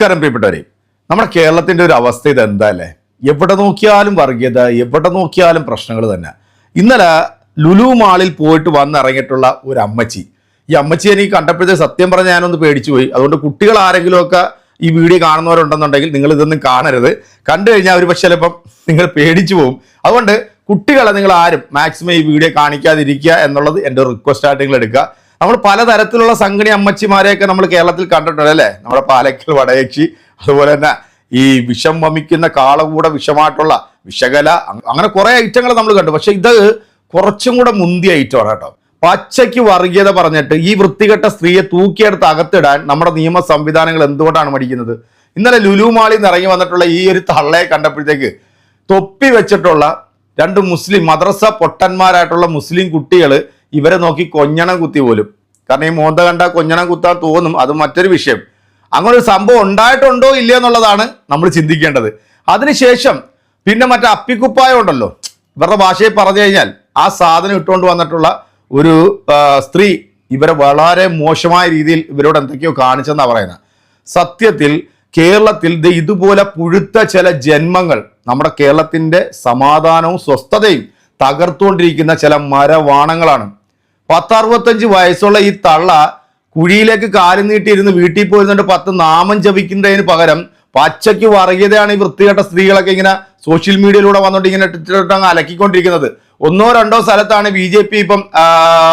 നമസ്കാരം പ്രിയപ്പെട്ടവരെ. നമ്മുടെ കേരളത്തിന്റെ ഒരു അവസ്ഥ ഇത് എന്താ അല്ലേ? എവിടെ നോക്കിയാലും വർഗീയത എവിടെ നോക്കിയാലും പ്രശ്നങ്ങൾ തന്നെ. ഇന്നലെ ലുലു മാളിൽ പോയിട്ട് വന്നിറങ്ങിയിട്ടുള്ള ഒരു അമ്മച്ചി. ഈ അമ്മച്ചി എനിക്ക് കണ്ടപ്പോഴത്തെ സത്യം പറഞ്ഞ ഞാനൊന്ന് പേടിച്ചു പോയി. അതുകൊണ്ട് കുട്ടികൾ ആരെങ്കിലുമൊക്കെ ഈ വീഡിയോ കാണുന്നവരുണ്ടെന്നുണ്ടെങ്കിൽ നിങ്ങൾ ഇതൊന്നും കാണരുത്. കണ്ടു കഴിഞ്ഞാൽ ഒരു പക്ഷേ ചിലപ്പം നിങ്ങൾ പേടിച്ചു പോകും അതുകൊണ്ട് കുട്ടികളെ നിങ്ങൾ ആരും മാക്സിമം ഈ വീഡിയോ കാണിക്കാതിരിക്കുക എന്നുള്ളത് എന്റെ റിക്വസ്റ്റ് ആയിട്ട് നിങ്ങൾ എടുക്കുക. നമ്മൾ പലതരത്തിലുള്ള സംഘടി അമ്മച്ചിമാരെയൊക്കെ നമ്മൾ കേരളത്തിൽ കണ്ടിട്ടുണ്ട് അല്ലേ? നമ്മുടെ പാലക്കൽ വടയക്ഷി അതുപോലെ തന്നെ ഈ വിഷം വമിക്കുന്ന കാളകൂട വിഷമായിട്ടുള്ള വിഷകല അങ്ങനെ കുറെ ഐറ്റങ്ങൾ നമ്മൾ കണ്ടു. പക്ഷെ ഇത് കുറച്ചും കൂടെ മുന്തിയ ഐറ്റമാണ് കേട്ടോ. പച്ചയ്ക്ക് വർഗീയത പറഞ്ഞിട്ട് ഈ വൃത്തികെട്ട സ്ത്രീയെ തൂക്കിയെടുത്ത് അകത്തിടാൻ നമ്മുടെ നിയമ സംവിധാനങ്ങൾ എന്തുകൊണ്ടാണ് മടിക്കുന്നത്? ഇന്നലെ ലുലുമാളിൽ നിന്ന് ഇറങ്ങി വന്നിട്ടുള്ള ഈ ഒരു തള്ളയെ കണ്ടപ്പോഴത്തേക്ക് തൊപ്പി വെച്ചിട്ടുള്ള രണ്ട് മുസ്ലിം മദ്രസ പൊട്ടന്മാരായിട്ടുള്ള മുസ്ലിം കുട്ടികൾ ഇവരെ നോക്കി കൊഞ്ഞണം കുത്തി പോലും. കാരണം ഈ മോന്ത കണ്ട കൊഞ്ഞണം കുത്താൻ തോന്നും. അത് മറ്റൊരു വിഷയം. അങ്ങനെ ഒരു സംഭവം ഉണ്ടായിട്ടുണ്ടോ ഇല്ലയോ എന്നുള്ളതാണ് നമ്മൾ ചിന്തിക്കേണ്ടത്. അതിനുശേഷം പിന്നെ മറ്റേ അപ്പിക്കുപ്പായ ഉണ്ടല്ലോ. ഇവരുടെ ഭാഷയിൽ പറഞ്ഞു കഴിഞ്ഞാൽ ആ സാധനം ഇട്ടുകൊണ്ട് വന്നിട്ടുള്ള ഒരു സ്ത്രീ ഇവരെ വളരെ മോശമായ രീതിയിൽ ഇവരോട് എന്തൊക്കെയോ കാണിച്ചെന്നാ പറയുന്നത് സത്യത്തിൽ കേരളത്തിൽ ഇതുപോലെ പുഴുത്ത ചില ജന്മങ്ങൾ നമ്മുടെ കേരളത്തിന്റെ സമാധാനവും സ്വസ്ഥതയും തകർത്തുകൊണ്ടിരിക്കുന്ന ചില മരവാണങ്ങളാണ്. പത്തറുപത്തഞ്ച് വയസ്സുള്ള ഈ തള്ള കുഴിയിലേക്ക് കാലം നീട്ടിയിരുന്ന് വീട്ടിൽ പോയിരുന്നിട്ട് പത്ത് നാമം ജപിക്കുന്നതിന് പകരം പച്ചയ്ക്ക് വർഗീയതയാണ് ഈ വൃത്തികെട്ട സ്ത്രീകളൊക്കെ ഇങ്ങനെ സോഷ്യൽ മീഡിയയിലൂടെ വന്നുകൊണ്ട് ഇങ്ങനെ അങ്ങ് അലക്കിക്കൊണ്ടിരിക്കുന്നത്. ഒന്നോ രണ്ടോ സ്ഥലത്താണ് ബി ജെ പി ഇപ്പം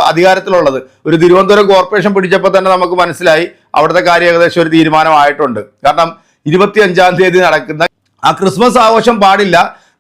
അധികാരത്തിലുള്ളത്. ഒരു തിരുവനന്തപുരം കോർപ്പറേഷൻ പിടിച്ചപ്പോൾ തന്നെ നമുക്ക് മനസ്സിലായി അവിടുത്തെ കാര്യം ഏകദേശം ഒരു തീരുമാനമായിട്ടുണ്ട്. കാരണം ഇരുപത്തി അഞ്ചാം തീയതി നടക്കുന്ന ആ ക്രിസ്മസ് ആഘോഷം പാടില്ല.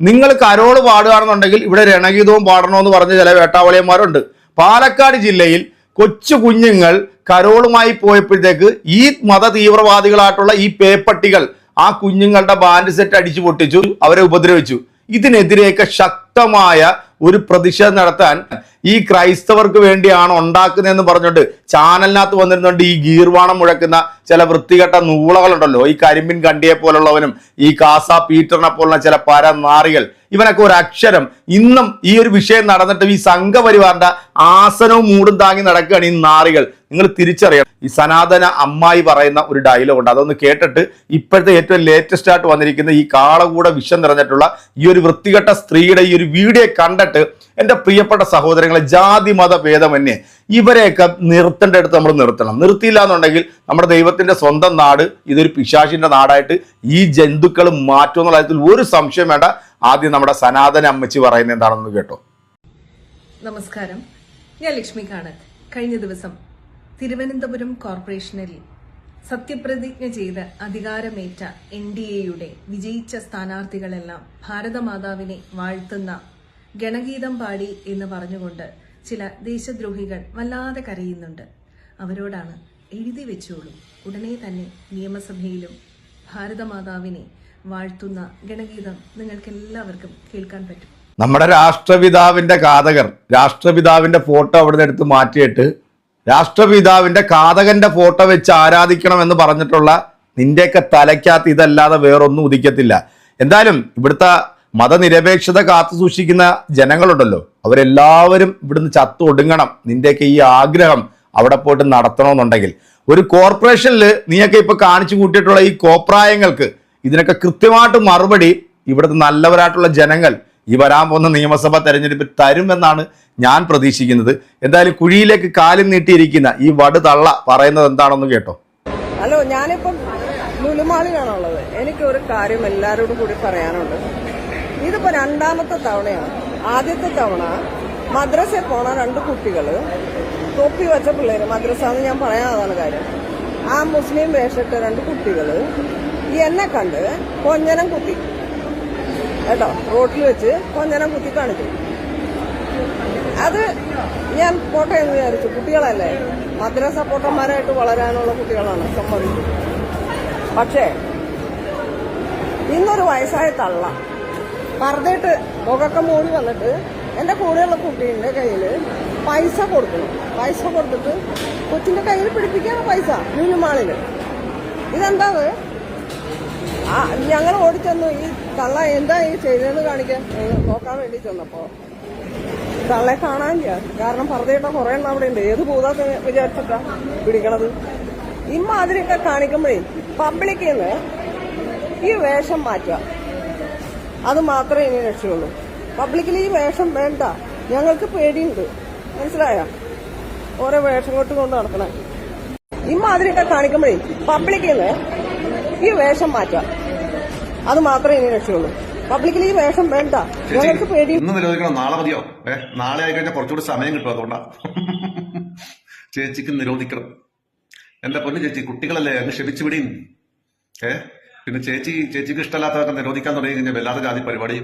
നിങ്ങൾ കരോൾ പാടുകയാണെന്നുണ്ടെങ്കിൽ ഇവിടെ രണഗീതവും പാടണമെന്ന് പറഞ്ഞ ചില വേട്ടാവളിയന്മാരുണ്ട്. പാലക്കാട് ജില്ലയിൽ കൊച്ചു കുഞ്ഞുങ്ങൾ കരോളുമായി പോയപ്പോഴത്തേക്ക് ഈ മത തീവ്രവാദികളായിട്ടുള്ള ഈ പേപ്പട്ടികൾ ആ കുഞ്ഞുങ്ങളുടെ ബാൻഡ് സെറ്റ് അടിച്ചു പൊട്ടിച്ചു അവരെ ഉപദ്രവിച്ചു. ഇതിനെതിരെയൊക്കെ ശക്തമായ ഒരു പ്രതിഷേധം നടത്താൻ ഈ ക്രൈസ്തവർക്ക് വേണ്ടിയാണ് ഉണ്ടാക്കുന്നതെന്ന് പറഞ്ഞുകൊണ്ട് ചാനലിനകത്ത് വന്നിരുന്നുണ്ട് ഈ ഗീർവാണം മുഴക്കുന്ന ചില വൃത്തികെട്ട നൂളകളുണ്ടല്ലോ. ഈ കരിമ്പിൻ കണ്ടിയെ പോലുള്ളവനും ഈ കാസ പീറ്ററിനെ പോലുള്ള ചില പരനാറികൾ. ഇവനൊക്കെ ഒരു അക്ഷരം. ഇന്നും ഈ ഒരു വിഷയം നടന്നിട്ട് ഈ സംഘപരിവാറിന്റെ ആസനവും മൂടും താങ്ങി നടക്കുകയാണ് ഈ നാറികൾ. നിങ്ങൾ തിരിച്ചറിയണം. ഈ സനാതന അമ്മായി പറയുന്ന ഒരു ഡയലോഗുണ്ട് അതൊന്ന് കേട്ടിട്ട് ഇപ്പോഴത്തെ ഏറ്റവും ലേറ്റസ്റ്റ് ആയിട്ട് വന്നിരിക്കുന്ന ഈ കാളകൂട വിഷം നിറഞ്ഞിട്ടുള്ള ഈ ഒരു വൃത്തികെട്ട സ്ത്രീയുടെ ഈ ഒരു വീഡിയോ കണ്ടിട്ട് എന്റെ പ്രിയപ്പെട്ട സഹോദരങ്ങളെ ജാതി മത ഭേദമന്യേ ഇവരെയൊക്കെ നിർത്തേണ്ട അടുത്ത് നമ്മൾ നിർത്തണം. നിർത്തിയില്ല എന്നുണ്ടെങ്കിൽ നമ്മുടെ ദൈവത്തിന്റെ സ്വന്തം നാട് ഇതൊരു പിശാചിന്റെ നാടായിട്ട് ഈ ജന്തുക്കൾ മാറ്റും എന്നുള്ള കാര്യത്തിൽ ഒരു സംശയം വേണ്ട. ആദ്യം നമ്മുടെ സനാതന അമ്മച്ചി പറയുന്നത് എന്താണെന്ന് കേട്ടോ. നമസ്കാരം. ഞാൻ ലക്ഷ്മി കാണത്ത്. കഴിഞ്ഞ ദിവസം തിരുവനന്തപുരം കോർപ്പറേഷനിൽ സത്യപ്രതിജ്ഞ ചെയ്ത് അധികാരമേറ്റ എൻ ഡി എയുടെ വിജയിച്ച സ്ഥാനാർത്ഥികളെല്ലാം ഭാരതമാതാവിനെ വാഴ്ത്തുന്ന ഗണഗീതം പാടി എന്ന് പറഞ്ഞുകൊണ്ട് ചില ദേശദ്രോഹികൾ വല്ലാതെ കരയുന്നുണ്ട്. അവരോടാണ് എഴുതി വെച്ചോളൂ. ഉടനെ തന്നെ നിയമസഭയിലും ഭാരതമാതാവിനെ വാഴ്ത്തുന്ന ഗണഗീതം നിങ്ങൾക്ക് എല്ലാവർക്കും കേൾക്കാൻ പറ്റും. നമ്മുടെ രാഷ്ട്രപിതാവിന്റെ കാതകർ രാഷ്ട്രപിതാവിന്റെ ഫോട്ടോ അവിടെ എടുത്ത് മാറ്റിയിട്ട് രാഷ്ട്രപിതാവിന്റെ കാതകന്റെ ഫോട്ടോ വെച്ച് ആരാധിക്കണം എന്ന് പറഞ്ഞിട്ടുള്ള നിന്റെയൊക്കെ തലയ്ക്കകത്ത് ഇതല്ലാതെ വേറൊന്നും ഉദിക്കത്തില്ല. എന്തായാലും ഇവിടുത്തെ മതനിരപേക്ഷത കാത്തു സൂക്ഷിക്കുന്ന ജനങ്ങളുണ്ടല്ലോ. അവരെല്ലാവരും ഇവിടുന്ന് ചത്തു ഒടുങ്ങണം. നിന്റെയൊക്കെ ഈ ആഗ്രഹം അവിടെ പോയിട്ട് നടത്തണമെന്നുണ്ടെങ്കിൽ. ഒരു കോർപ്പറേഷനിൽ നീയൊക്കെ ഇപ്പൊ കാണിച്ചു കൂട്ടിയിട്ടുള്ള ഈ കോപ്രായങ്ങൾക്ക് ഇതിനൊക്കെ കൃത്യമായിട്ട് മറുപടി ഇവിടുത്തെ നല്ലവരായിട്ടുള്ള ജനങ്ങൾ ഈ വരാൻ പോകുന്ന നിയമസഭാ തെരഞ്ഞെടുപ്പിൽ തരുമെന്നാണ് ഞാൻ പ്രതീക്ഷിക്കുന്നത്. എന്തായാലും കുഴിയിലേക്ക് കാലും നീട്ടിയിരിക്കുന്ന ഈ വടു തള്ള പറയുന്നത് എന്താണെന്ന് കേട്ടോ. ഹലോ ഞാനിപ്പം ലുലുമാളിലാണുള്ളത്. എനിക്ക് ഒരു കാര്യം എല്ലാവരോടും കൂടി പറയാനുണ്ട്. ഇതിപ്പോ രണ്ടാമത്തെ തവണയാണ് ആദ്യത്തെ തവണ മദ്രസയിൽ പോണ രണ്ട് കുട്ടികൾ തൊപ്പി വെച്ച പിള്ളേര് മദ്രസ എന്ന് ഞാൻ പറയാതാണ് കാര്യം. ആ മുസ്ലിം വേഷിട്ട രണ്ട് കുട്ടികൾ ഈ എന്നെ കണ്ട് കൊഞ്ഞനം കുത്തി. കേട്ടോ? റോട്ടിൽ വെച്ച് കൊഞ്ഞനം കുത്തി കാണിച്ചു. അത് ഞാൻ പോട്ടെ എന്ന് വിചാരിച്ചു. കുട്ടികളല്ലേ? മദ്രസ പോട്ടന്മാരായിട്ട് വളരാനുള്ള കുട്ടികളാണ് സമ്മതിച്ചു. പക്ഷേ ഇന്നൊരു വയസ്സായ തള്ള പറഞ്ഞിട്ട് മുഖക്കം മൂടി വന്നിട്ട് എന്റെ കൂടെയുള്ള കുട്ടീന്റെ കയ്യിൽ പൈസ കൊടുക്കണം പൈസ കൊടുത്തിട്ട് കൊച്ചിന്റെ കയ്യിൽ പിടിപ്പിക്കാണ് പൈസ ലുലുമാളിൽ ഇതെന്താത്? ആ ഞങ്ങൾ ഓടിച്ചെന്നു. ഈ കള്ള എന്താ ഈ ചെയ്തതെന്ന് കാണിക്കാൻ? നോക്കാൻ വേണ്ടി ചെന്നപ്പോൾ തള്ളെ കാണാനില്ല കാരണം പറഞ്ഞിട്ട കുറേ എണ്ണം അവിടെ ഉണ്ട്. ഏത് ഭൂതാന്ന് വിചാരിച്ചിട്ടാ പിടിക്കണത്? ഇമ്മാതിരിയൊക്കെ കാണിക്കുമ്പോഴേ പബ്ലിക്കിൽ നിന്ന് ഈ വേഷം മാറ്റുക. അത് മാത്രമേ ഇനി രക്ഷയുള്ളൂ. പബ്ലിക്കിൽ ഈ വേഷം വേണ്ട. ഞങ്ങൾക്ക് പേടിയുണ്ട്. മനസ്സിലായ? ഓരോ വേഷം കൊണ്ട് കൊണ്ട് നടക്കണേ. ഇമാതിരിയൊക്കെ കാണിക്കുമ്പോഴേ പബ്ലിക്കിൽ നിന്ന് ഈ വേഷം മാറ്റാം അത് മാത്രമേ ഇനി രക്ഷയുള്ളൂ. പബ്ലിക്കിൽ ഈ വേഷം വേണ്ട. ഞങ്ങൾക്ക് പേടി ഇന്ന് നിരോധിക്കണം. നാളെ മതിയോ? ഏ നാളെ ആയി കഴിഞ്ഞാൽ കുറച്ചുകൂടി സമയം കിട്ടും അതുകൊണ്ടാ. ചേച്ചിക്ക് നിരോധിക്കണം. എന്റെ പൊന്നു ചേച്ചി കുട്ടികളല്ലേ? അങ്ങ് ക്ഷമിച്ചു വിടിയും ഏ? പിന്നെ ചേച്ചി ചേച്ചിക്ക് ഇഷ്ടമല്ലാത്തതൊക്കെ നിരോധിക്കാൻ തുടങ്ങി കഴിഞ്ഞാൽ വല്ലാതെ ജാതി പരിപാടി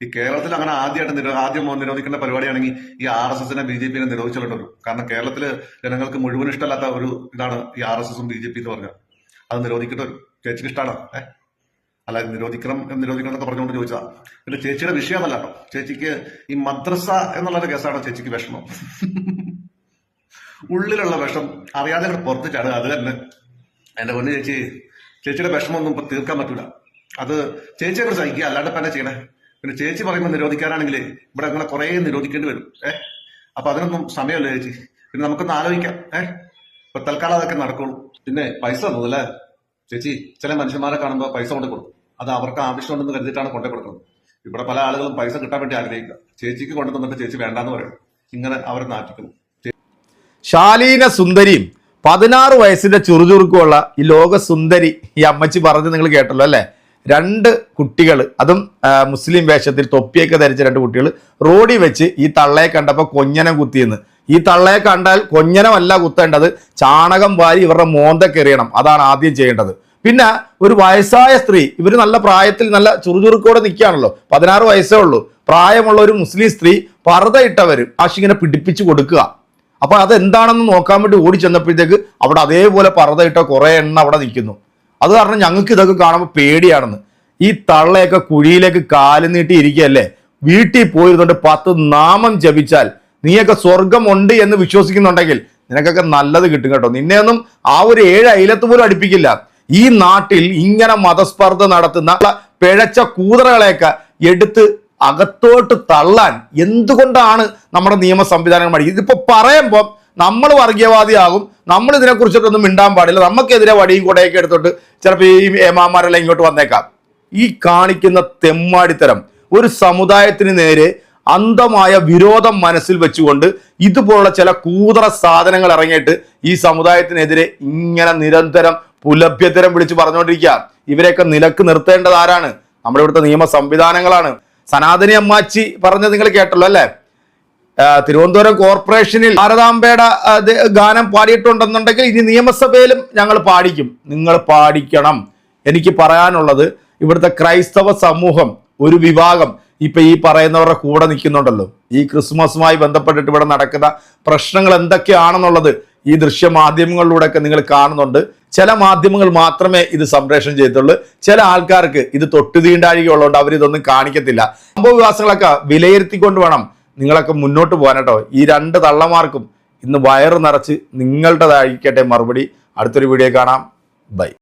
ഈ കേരളത്തിൽ അങ്ങനെ ആദ്യമായിട്ട് നിരോ ആദ്യം നിരോധിക്കേണ്ട പരിപാടിയാണെങ്കിൽ ഈ ആർ എസ് എസിനെ ബി ജെ പിനെ നിരോധിച്ചിട്ടുള്ളൂ കാരണം കേരളത്തിൽ ജനങ്ങൾക്ക് മുഴുവൻ ഇഷ്ടമല്ലാത്ത ഒരു ഇതാണ് ഈ ആർ എസ് എസും ബി ജെ പി എന്ന് പറഞ്ഞാൽ. അത് നിരോധിക്കേണ്ട വരും ചേച്ചിക്ക് ഇഷ്ടമാണ് ഏഹ് അല്ല നിരോധിക്കണം നിരോധിക്കണം എന്നൊക്കെ പറഞ്ഞുകൊണ്ട് ചോദിച്ചതാ. പിന്നെ ചേച്ചിയുടെ കേട്ടോ. ചേച്ചിക്ക് ഈ മദ്രസ എന്നുള്ളൊരു കേസാണ് ചേച്ചിക്ക് വിഷമം. ഉള്ളിലുള്ള വിഷം അറിയാതെ പുറത്ത് ചാടുക അത് തന്നെ. എന്റെ പൊന്നു ചേച്ചി ചേച്ചിയുടെ വിഷമമൊന്നും ഇപ്പൊ തീർക്കാൻ പറ്റൂല. അത് ചേച്ചിയെ കുറിച്ച് സഹിക്കുക അല്ലാണ്ട് തന്നെ ചെയ്യണേ? പിന്നെ ചേച്ചി പറയുമ്പോൾ നിരോധിക്കാനാണെങ്കിൽ ഇവിടെ അങ്ങനെ കുറെ നിരോധിക്കേണ്ടി വരും. ഏഹ് അപ്പൊ അതിനൊന്നും സമയമല്ല ചേച്ചി. പിന്നെ നമുക്കൊന്ന് ആലോചിക്കാം. ഏഹ് ഇപ്പൊ തൽക്കാലം അതൊക്കെ നടക്കുള്ളൂ. പിന്നെ പൈസ തന്നതല്ലേ ചേച്ചി ചില മനുഷ്യന്മാരെ കാണുമ്പോൾ പൈസ കൊണ്ടു കൊടുക്കും. അത് അവർക്ക് ആവശ്യമുണ്ടെന്ന് കരുതിയിട്ടാണ് കൊണ്ടു കൊടുക്കുന്നത്. ഇവിടെ പല ആളുകളും പൈസ കിട്ടാൻ വേണ്ടി ആഗ്രഹിക്കുക. ചേച്ചിക്ക് കൊണ്ടു തന്നിട്ട് ചേച്ചി വേണ്ടെന്ന് പറയും. ഇങ്ങനെ അവരെ നാട്ടിക്കുന്നു ശാലീന സുന്ദരിയും പതിനാറ് വയസ്സിന്റെ ചുറുചുറുക്കുമുള്ള ഈ ലോകസുന്ദരി ഈ അമ്മച്ചി പറഞ്ഞ് നിങ്ങൾ കേട്ടല്ലോ അല്ലേ? രണ്ട് കുട്ടികൾ അതും മുസ്ലിം വേഷത്തിൽ തൊപ്പിയൊക്കെ ധരിച്ച രണ്ട് കുട്ടികൾ റോഡിൽ വെച്ച് ഈ തള്ളയെ കണ്ടപ്പോൾ കൊഞ്ഞനം കുത്തിയെന്ന്. ഈ തള്ളയെ കണ്ടാൽ കൊഞ്ഞനമല്ല കുത്തേണ്ടത് ചാണകം വാരി ഇവരുടെ മോന്തക്കെറിയണം അതാണ് ആദ്യം ചെയ്യേണ്ടത്. പിന്നെ ഒരു വയസ്സായ സ്ത്രീ ഇവർ നല്ല പ്രായത്തിൽ നല്ല ചുറുചുറുക്കോടെ നിൽക്കുകയാണല്ലോ പതിനാറ് വയസ്സേ ഉള്ളൂ. പ്രായമുള്ള ഒരു മുസ്ലിം സ്ത്രീ പർദ്ദ ഇട്ടവർ ആശിങ്ങനെ പിടിപ്പിച്ചു കൊടുക്കുക. അപ്പൊ അതെന്താണെന്ന് നോക്കാൻ വേണ്ടി ഓടി ചെന്നപ്പോഴത്തേക്ക് അവിടെ അതേപോലെ പറതയിട്ട കുറെ എണ്ണ അവിടെ നിൽക്കുന്നു. അത് കാരണം ഞങ്ങൾക്ക് ഇതൊക്കെ കാണുമ്പോൾ പേടിയാണെന്ന്. ഈ തള്ളയൊക്കെ കുഴിയിലേക്ക് കാൽ നീട്ടി ഇരിക്കുകയല്ലേ? വീട്ടിൽ പോയിരുന്നുകൊണ്ട് പത്ത് നാമം ജപിച്ചാൽ നീയൊക്കെ സ്വർഗമുണ്ട് എന്ന് വിശ്വസിക്കുന്നുണ്ടെങ്കിൽ നിനക്കൊക്കെ നല്ലത് കിട്ടും കേട്ടോ. നിന്നെയൊന്നും ആ ഒരു ഏഴ് അയിലത്ത് പോലും അടുപ്പിക്കില്ല. ഈ നാട്ടിൽ ഇങ്ങനെ മതസ്പർദ്ധ നടത്തുന്ന പിഴച്ച കൂതറകളെയൊക്കെ എടുത്ത് അകത്തോട്ട് തള്ളാൻ എന്തുകൊണ്ടാണ് നമ്മുടെ നിയമ സംവിധാനങ്ങൾ മടി ഇതിപ്പോൾ പറയുമ്പോൾ നമ്മൾ വർഗീയവാദിയാകും നമ്മൾ ഇതിനെക്കുറിച്ചിട്ടൊന്നും മിണ്ടാൻ പാടില്ല നമുക്കെതിരെ വടിയും കുടയൊക്കെ എടുത്തോട്ട് ചിലപ്പോൾ ഈ ഏമാമാരെല്ലാം ഇങ്ങോട്ട് വന്നേക്കാം. ഈ കാണിക്കുന്ന തെമ്മാടിത്തരം ഒരു സമുദായത്തിന് നേരെ അന്ധമായ വിരോധം മനസ്സിൽ വെച്ചുകൊണ്ട് ഇതുപോലുള്ള ചില കൂതറ സാധനങ്ങൾ ഇറങ്ങിയിട്ട് ഈ സമുദായത്തിനെതിരെ ഇങ്ങനെ നിരന്തരം പുലഭ്യതരം വിളിച്ച് പറഞ്ഞുകൊണ്ടിരിക്കുക ഇവരെയൊക്കെ നിലയ്ക്ക് നിർത്തേണ്ടത് ആരാണ്? നമ്മുടെ ഇവിടുത്തെ നിയമ സംവിധാനങ്ങളാണ്. സനാതനി അമ്മാച്ചി പറഞ്ഞത് നിങ്ങൾ കേട്ടല്ലോ അല്ലേ? തിരുവനന്തപുരം കോർപ്പറേഷനിൽ ഭാരതാംബയുടെ ഗാനം പാടിയിട്ടുണ്ടെന്നുണ്ടെങ്കിൽ ഇനി നിയമസഭയിലും ഞങ്ങൾ പാടിക്കും. നിങ്ങൾ പാടിക്കണം. എനിക്ക് പറയാനുള്ളത് ഇവിടുത്തെ ക്രൈസ്തവ സമൂഹം ഒരു വിഭാഗം ഇപ്പൊ ഈ പറയുന്നവരുടെ കൂടെ നിൽക്കുന്നുണ്ടല്ലോ. ഈ ക്രിസ്മസുമായി ബന്ധപ്പെട്ടിട്ട് ഇവിടെ നടക്കുന്ന പ്രശ്നങ്ങൾ എന്തൊക്കെയാണെന്നുള്ളത് ഈ ദൃശ്യ മാധ്യമങ്ങളിലൂടെയൊക്കെ നിങ്ങൾ കാണുന്നുണ്ട്. ചില മാധ്യമങ്ങൾ മാത്രമേ ഇത് സംപ്രേഷണം ചെയ്തിട്ടുള്ളൂ. ചില ആൾക്കാർക്ക് ഇത് തൊട്ടു തീണ്ടാഴികയുള്ളതുകൊണ്ട് അവർ ഇതൊന്നും കാണിക്കത്തില്ല. സംഭവ വികാസങ്ങളൊക്കെ വിലയിരുത്തിക്കൊണ്ട് വേണം നിങ്ങളൊക്കെ മുന്നോട്ട് പോകാനട്ടോ ഈ രണ്ട് തള്ളമാർക്കും ഇന്ന് വയറ് നിറച്ച് നിങ്ങളുടേതായിരിക്കട്ടെ മറുപടി. അടുത്തൊരു വീഡിയോ കാണാം. ബൈ.